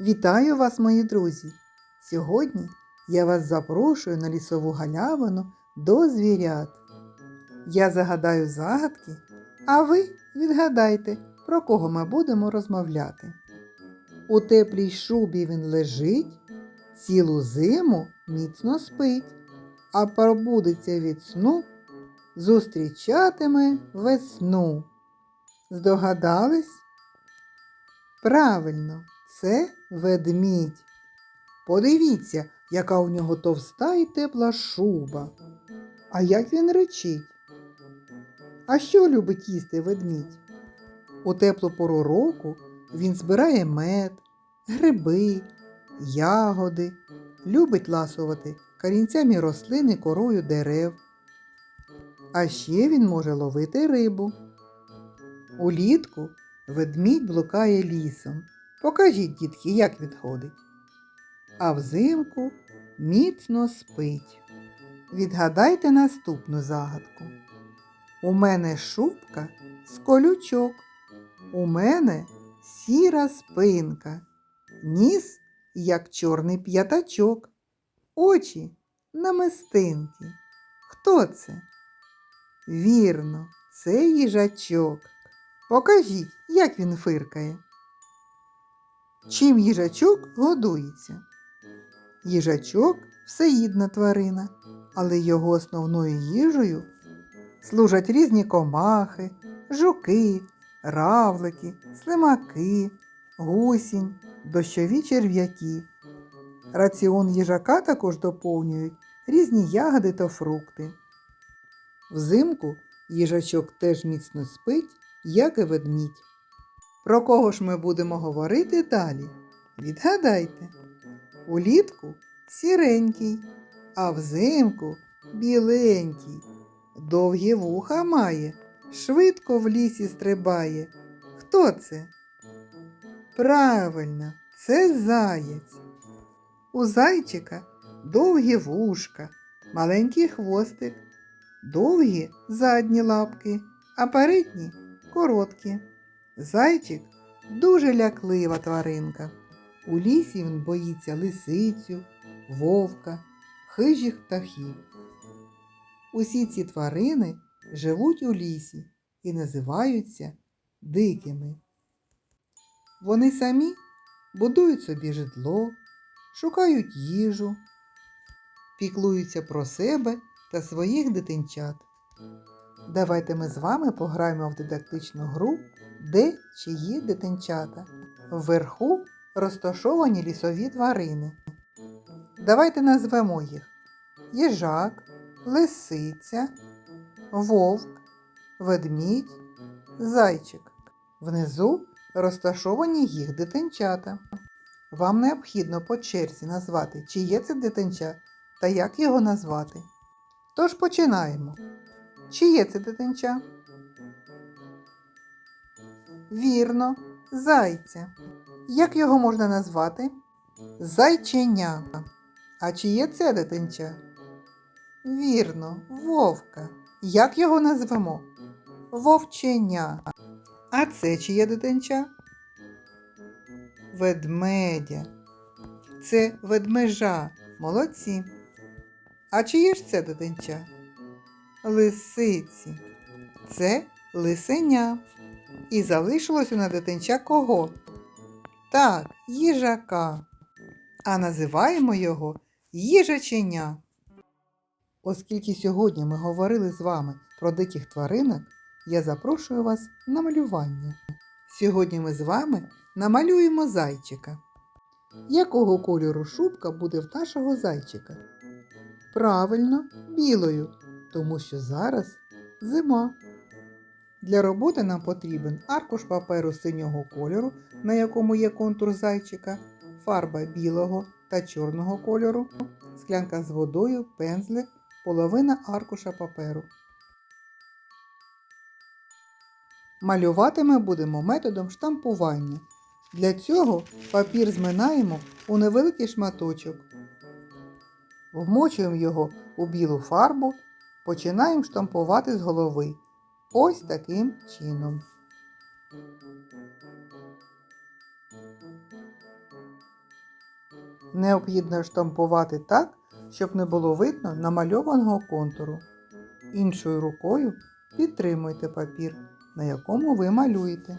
Вітаю вас, мої друзі! Сьогодні я вас запрошую на лісову галявину до звірят. Я загадаю загадки, а ви відгадайте, про кого ми будемо розмовляти. У теплій шубі він лежить, цілу зиму міцно спить, а пробудеться від сну, зустрічатиме весну. Здогадались? Правильно, це ведмідь. Подивіться, яка у нього товста і тепла шуба. А як він речить? А що любить їсти ведмідь? У теплу пору року він збирає мед, гриби, ягоди, любить ласувати корінцями рослин і корою дерев. А ще він може ловити рибу. Улітку ведмідь блукає лісом. Покажіть, дітки, як він ходить. А взимку міцно спить. Відгадайте наступну загадку. У мене шубка з колючок. У мене сіра спинка, ніс, як чорний п'ятачок, очі намистинки. Хто це? Вірно, це їжачок. Покажіть, як він фиркає. Чим їжачок годується? Їжачок всеїдна тварина, але його основною їжею служать різні комахи, жуки, равлики, слимаки, гусінь, дощові черв'яки. Раціон їжака також доповнюють різні ягоди та фрукти. Взимку їжачок теж міцно спить, як і ведмідь. Про кого ж ми будемо говорити далі? Відгадайте. Улітку сіренький, а взимку біленький. Довгі вуха має, швидко в лісі стрибає. Хто це? Правильно, це заєць. У зайчика довгі вушка, маленький хвостик, довгі задні лапки, а передні короткі. Зайчик дуже ляклива тваринка. У лісі він боїться лисицю, вовка, хижих птахів. Усі ці тварини живуть у лісі і називаються дикими. Вони самі будують собі житло, шукають їжу, піклуються про себе та своїх дитинчат. Давайте ми з вами пограємо в дидактичну гру, де чиї дитинчата. Вверху розташовані лісові тварини. Давайте назвемо їх їжак, лисиця, вовк, ведмідь, зайчик. Внизу розташовані їх дитинчата. Вам необхідно по черзі назвати, чиє це дитинча та як його назвати. Тож починаємо. Чиє це дитинча? Вірно, зайця. Як його можна назвати? Зайченя. А чиє це дитинча? Вірно, вовка. Як його назвемо? Вовченя. А це чиє дитинча? Ведмедя. Це ведмежа. Молодці. А чиє ж це дитинча? Лисиці. Це лисеня. І залишилось у на дитинча кого? Так, їжака. А називаємо його їжаченя. Оскільки сьогодні ми говорили з вами про диких тваринок, я запрошую вас на малювання. Сьогодні ми з вами намалюємо зайчика. Якого кольору шубка буде в нашого зайчика? Правильно, білою, тому що зараз зима. Для роботи нам потрібен аркуш паперу синього кольору, на якому є контур зайчика, фарба білого та чорного кольору, склянка з водою, пензлик, половина аркуша паперу. Малювати ми будемо методом штампування. Для цього папір зминаємо у невеликий шматочок. Вмочуємо його у білу фарбу, починаємо штампувати з голови. Ось таким чином. Необхідно штампувати так, щоб не було видно намальованого контуру. Іншою рукою підтримуйте папір, на якому ви малюєте.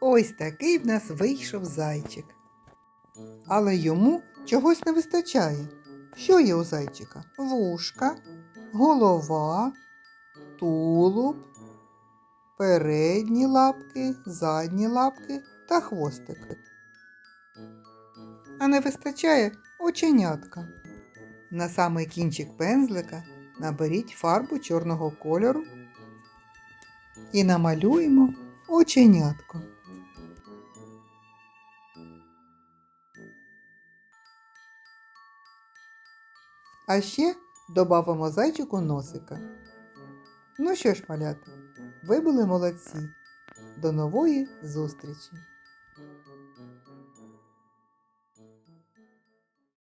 Ось такий в нас вийшов зайчик. Але йому чогось не вистачає. Що є у зайчика? Вушка, голова, тулуб, передні лапки, задні лапки та хвостик. А не вистачає оченятка. На самий кінчик пензлика наберіть фарбу чорного кольору і намалюємо оченятко. А ще додамо зайчику носика. Ну що ж, малята, ви були молодці. До нової зустрічі!